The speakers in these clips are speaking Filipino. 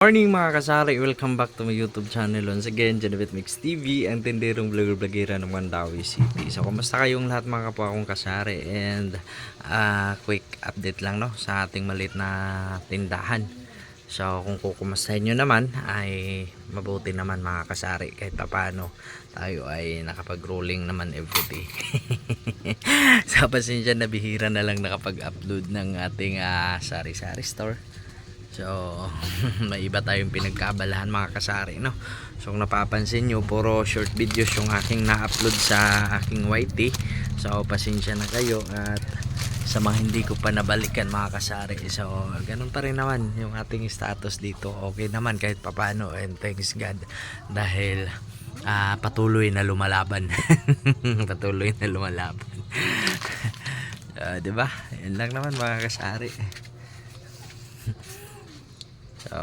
Morning mga kasari, welcome back to my YouTube channel once again, Janabit Mix TV, ang tindirong vlogger-vlogera ng Mandawi City. So, kumusta kayong lahat mga kapwa kong kasari and ah, quick update lang no sa ating maliit na tindahan. So, kung kukumustahin nyo naman ay mabuti naman mga kasari kahit pa paano tayo ay nakapag-rolling naman everyday. so, pasensya na bihira na lang nakapag-upload ng ating ah, sari-sari store. So, may iba tayong pinagkabalahan mga kasari, no? So, kung napapansin nyo, puro short videos yung aking na-upload sa aking YT. So, pasensya na kayo at sa mga hindi ko pa nabalikan mga kasari. So, ganun pa rin naman yung ating status dito. Okay naman kahit papano and thanks God dahil ah, patuloy na lumalaban. patuloy na lumalaban. Ah, 'di ba? Yan lang naman mga kasari. So,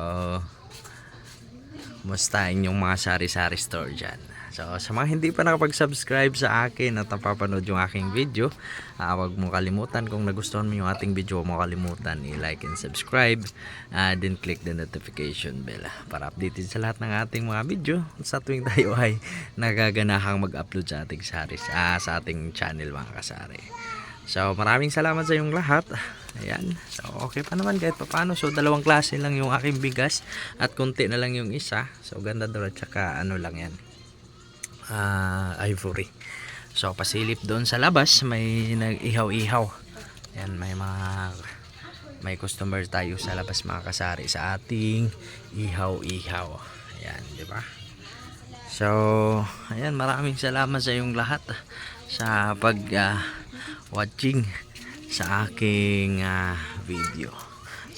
kumustahin yung mga sari-sari store dyan. So, sa mga hindi pa nakapag-subscribe sa akin at napapanood yung aking video, ah, huwag mo kalimutan kung nagustuhan mo yung ating video, huwag mo kalimutan i-like and subscribe. ah, then click the notification bell para updated sa lahat ng ating mga video sa tuwing tayo ay nagaganahang mag-upload sa ating saris, ah, sa ating channel mga kasari. So, maraming salamat sa inyong lahat. Ayan. So, okay pa naman kahit paano. So, dalawang klase lang yung aking bigas at konti na lang yung isa. So, ganda doon at saka ano lang yan. Ah, ivory. So, pasilip doon sa labas, may nag-ihaw-ihaw. Ayan, may mga may customer tayo sa labas mga kasari sa ating ihaw-ihaw. Ayan, di ba? So, ayan, maraming salamat sa iyong lahat sa pag ah, watching sa aking ah, video.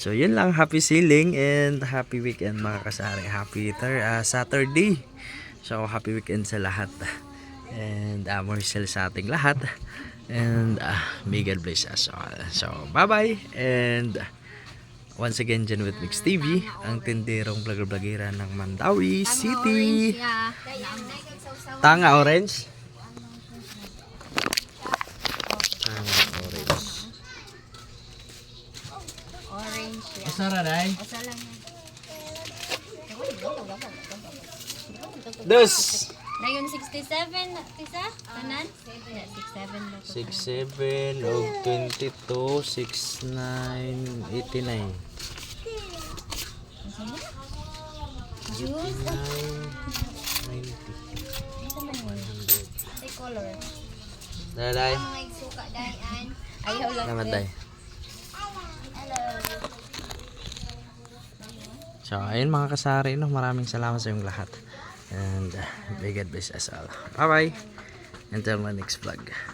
So, yun lang. Happy sailing and happy weekend mga kasari. Happy ah, Saturday. So, happy weekend sa lahat. And uh, more sale sa ating lahat. And uh, may God bless us all. So, bye-bye. And once again, dyan with Mix TV, ang tindirong vlogger-vlogera ng Mandawi City. Tanga orange. Tanga orange. Orange yan. Masara na eh. Asa lang. Dos. Ngayon 67 pisa? Tanan? 67 na to. 6, 7, og 22, 6, 9, 89. Juice? 90. Ito man yun. Say color. Suka dayan. Ayaw lang. Salamat So, ayun mga kasari, no? maraming salamat sa inyong lahat. And uh, may God bless us all. Bye-bye. Until my next vlog.